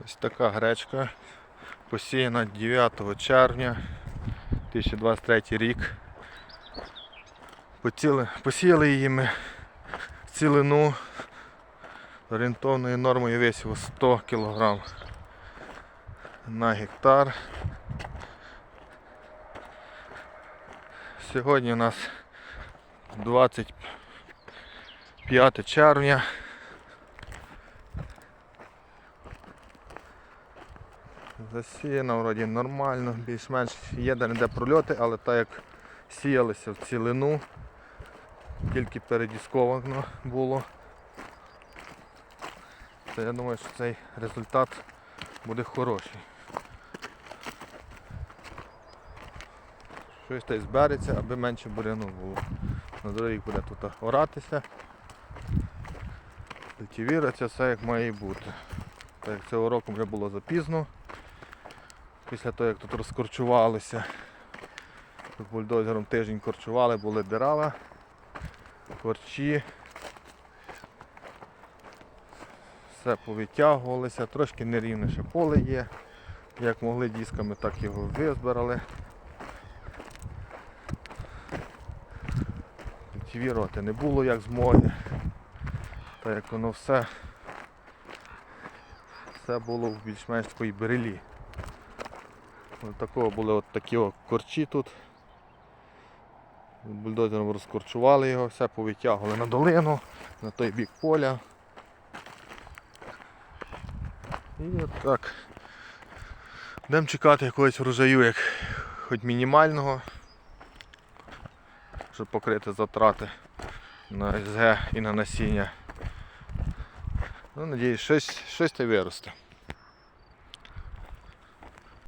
Ось така гречка посіяна 9 червня 2023 рік. Поціли, посіяли її ми в цілину орієнтовною нормою весів 100 кг на гектар. Сьогодні у нас 25 червня. Засіяно вроді нормально, більш-менш є де не прольоти, але так як сіялися в цілину, тільки передісковано було, то я думаю, що цей результат буде хороший. Щось та й збереться, аби менше буряну було. На дорозі буде тут оратися, культивіруватися, все як має бути. Так як цього року вже було запізно. Після того як тут розкорчувалися. Тут бульдозером тиждень корчували, були дерева, корчі. Все повитягувалося, трошки нерівне ще поле є. Як могли дисками, так його визбирали. Культивірувати не було як змоги. Так як воно все, все було в більш-менш такої берелі. Такого були от такі от корчі тут. Бульдозером розкорчували його, все повитягували на долину, на той бік поля. І от так. Будемо чекати якогось врожаю, як хоч мінімального, щоб покрити затрати на СГ і на насіння. Ну, надіюсь, щось, щось та виросте.